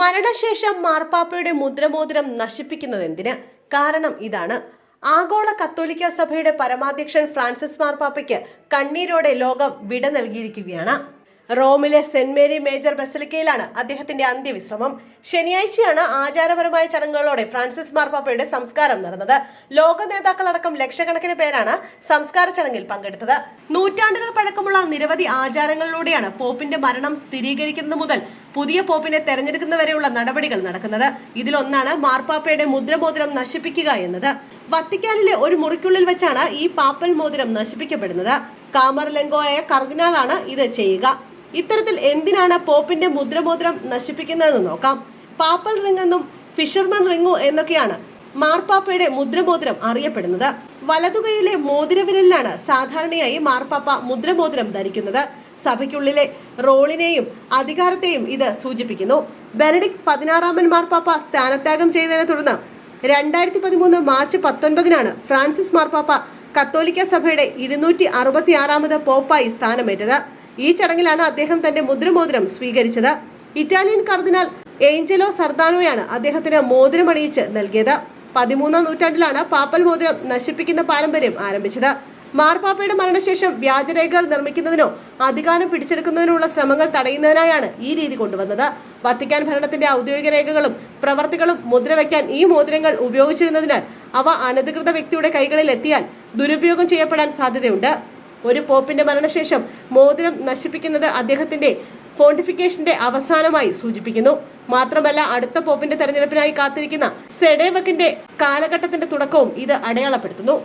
മരണശേഷം മാർപ്പാപ്പയുടെ മുദ്രമോതിരം നശിപ്പിക്കുന്നത് എന്തിന്? കാരണം ഇതാണ്. ആഗോള കത്തോലിക്ക സഭയുടെ പരമാധ്യക്ഷൻ ഫ്രാൻസിസ് മാർപ്പാപ്പയ്ക്ക് കണ്ണീരോടെ ലോകം വിട നൽകിയിരിക്കുകയാണ്. റോമിലെ സെന്റ് മേരി മേജർ ബസലിക്കയിലാണ് അദ്ദേഹത്തിന്റെ അന്ത്യവിശ്രമം. ശനിയാഴ്ചയാണ് ആചാരപരമായ ചടങ്ങുകളോടെ ഫ്രാൻസിസ് മാർപ്പാപ്പയുടെ സംസ്കാരം നടന്നത്. ലോക നേതാക്കളടക്കം ലക്ഷക്കണക്കിന് പേരാണ് സംസ്കാര ചടങ്ങിൽ പങ്കെടുത്തത്. നൂറ്റാണ്ടുകൾ പഴക്കമുള്ള നിരവധി ആചാരങ്ങളിലൂടെയാണ് പോപ്പിന്റെ മരണം സ്ഥിരീകരിക്കുന്നത് മുതൽ പുതിയ പോപ്പിനെ തെരഞ്ഞെടുക്കുന്നവരെയുള്ള നടപടികൾ നടക്കുന്നത്. ഇതിലൊന്നാണ് മാർപ്പാപ്പയുടെ മുദ്രമോതിരം നശിപ്പിക്കുക എന്നത്. വത്തിക്കാനിലെ ഒരു മുറിക്കുള്ളിൽ വെച്ചാണ് ഈ പാപ്പൽ മോതിരം നശിപ്പിക്കപ്പെടുന്നത്. കാമർലെങ്കോയ കർദിനാളാണ് ഇത് ചെയ്യുക. ഇത്തരത്തിൽ എന്തിനാണ് പോപ്പിന്റെ മുദ്രമോദ്രം നശിപ്പിക്കുന്നതെന്ന് നോക്കാം. പാപ്പൽ റിംഗ് എന്നും ഫിഷർമൻ റിംഗു എന്നൊക്കെയാണ് മാർപ്പാപ്പയുടെ മുദ്രമോതിരം അറിയപ്പെടുന്നത്. വലതുകൈയിലെ മോതിരവിരലിലാണ് സാധാരണയായി മാർപ്പാപ്പ മുദ്രമോതിരം ധരിക്കുന്നത്. സഭയ്ക്കുള്ളിലെ റോളിനെയും അധികാരത്തെയും ഇത് സൂചിപ്പിക്കുന്നു. ബെനഡിക് പതിനാറാമൻ മാർപ്പാപ്പ സ്ഥാനത്യാഗം ചെയ്തതിനെ തുടർന്ന് രണ്ടായിരത്തി പതിമൂന്ന് മാർച്ച് പത്തൊൻപതിനാണ് ഫ്രാൻസിസ് മാർപ്പാപ്പ കത്തോലിക്ക സഭയുടെ ഇരുന്നൂറ്റി അറുപത്തി ആറാമത് പോപ്പായി സ്ഥാനമേറ്റത്. ഈ ചടങ്ങിലാണ് അദ്ദേഹം തന്റെ മുദ്രമോതിരം സ്വീകരിച്ചത്. ഇറ്റാലിയൻ കർദിനാൽ ഏഞ്ചലോ സർദാനോയാണ് അദ്ദേഹത്തിന് മോതിരമണിയിച്ച് നൽകിയത്. പതിമൂന്നാം നൂറ്റാണ്ടിലാണ് പാപ്പൽ മോതിരം നശിപ്പിക്കുന്ന പാരമ്പര്യം ആരംഭിച്ചത്. മാർപാപ്പയുടെ മരണശേഷം വ്യാജരേഖകൾ നിർമ്മിക്കുന്നതിനോ അധികാരം പിടിച്ചെടുക്കുന്നതിനുള്ള ശ്രമങ്ങൾ തടയുന്നതിനായാണ് ഈ രീതി കൊണ്ടുവന്നത്. വത്തിക്കാൻ ഭരണത്തിന്റെ ഔദ്യോഗിക രേഖകളും പ്രവർത്തികളും മുദ്രവെക്കാൻ ഈ മോതിരങ്ങൾ ഉപയോഗിച്ചിരുന്നതിനാൽ അവ അനധികൃത വ്യക്തിയുടെ കൈകളിൽ എത്തിയാൽ ദുരുപയോഗം ചെയ്യപ്പെടാൻ സാധ്യതയുണ്ട്. ഒരു പോപ്പിന്റെ മരണശേഷം മോതിരം നശിപ്പിക്കുന്നത് അദ്ദേഹത്തിന്റെ ഫോണ്ടിഫിക്കേഷന്റെ അവസാനമായി സൂചിപ്പിക്കുന്നു. മാത്രമല്ല അടുത്ത പോപ്പിന്റെ തെരഞ്ഞെടുപ്പിനായി കാത്തിരിക്കുന്ന സെഡേവക്കിന്റെ കാലഘട്ടത്തിന്റെ തുടക്കവും ഇത് അടയാളപ്പെടുത്തുന്നു.